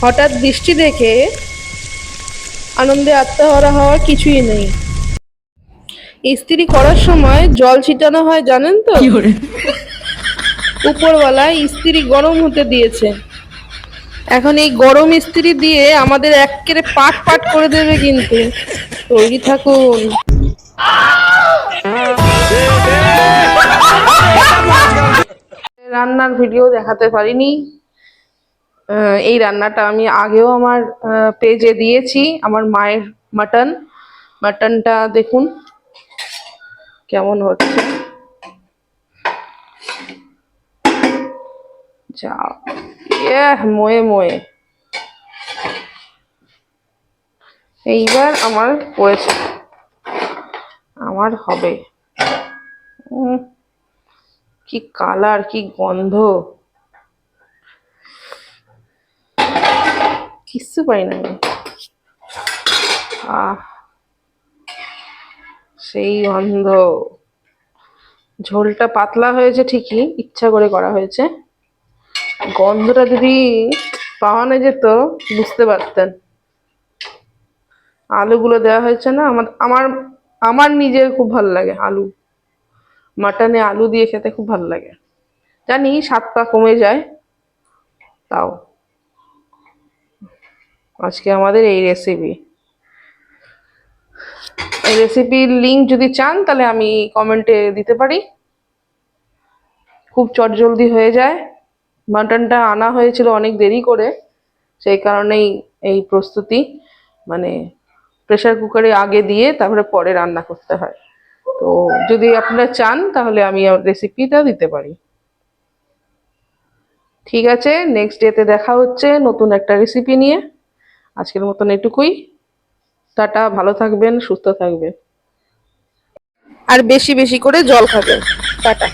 হঠাৎ বৃষ্টি দেখে আনন্দে আত্মহারা হওয়ার কিছুই নেই। ইস্ত্রি করার সময় জল ছিটানো হয় জানেন তো? উপরওয়ালা ইস্ত্রি গরম হতে দিয়েছে। এখন এই গরম ইস্ত্রি দিয়ে আমাদের একেবারে পাট পাট করে দেবে কিন্তু। তৈরি থাকুন। রান্নার ভিডিও দেখাতে পারিনি। এই রান্নাটা আমি আগেও আমার পেজে দিয়েছি আমার মায়ের মাটন মাটনটা দেখুন কেমন হচ্ছে। যা ময়ে ময়ে। এইবার আমার পড়েছে আমার হবে। উম, কি কালার, কি গন্ধ। কিচ্ছু পাই না আহ, সেই গন্ধ। ঝোলটা পাতলা হয়েছে ঠিকই, ইচ্ছা করে করা হয়েছে। গন্ধটা যদি পাওয়ানো যেত, বুঝতে পারতেন। আলুগুলো দেওয়া হয়েছে না, আমার আমার আমার নিজের খুব ভালো লাগে আলু। মাটনে আলু দিয়ে খেতে খুব ভালো লাগে। জানি স্বাদটা কমে যায়, তাও। আজকে আমাদের এই রেসিপি এই রেসিপির লিঙ্ক যদি চান, তাহলে আমি কমেন্টে দিতে পারি। খুব চটজলদি হয়ে যায়। মাটনটা আনা হয়েছিল অনেক দেরি করে, সেই কারণেই এই প্রস্তুতি। মানে প্রেসার কুকারে আগে দিয়ে, তারপরে পরে রান্না করতে হয়। তো যদি আপনারা চান, তাহলে আমি রেসিপিটা দিতে পারি। ঠিক আছে নেক্সট ডেতে দেখা হচ্ছে নতুন একটা রেসিপি নিয়ে। আজকের মতন এটুকুই। টাটা, ভালো থাকবেন, সুস্থ থাকবেন। আর বেশি বেশি করে জল খাবেন। টাটা।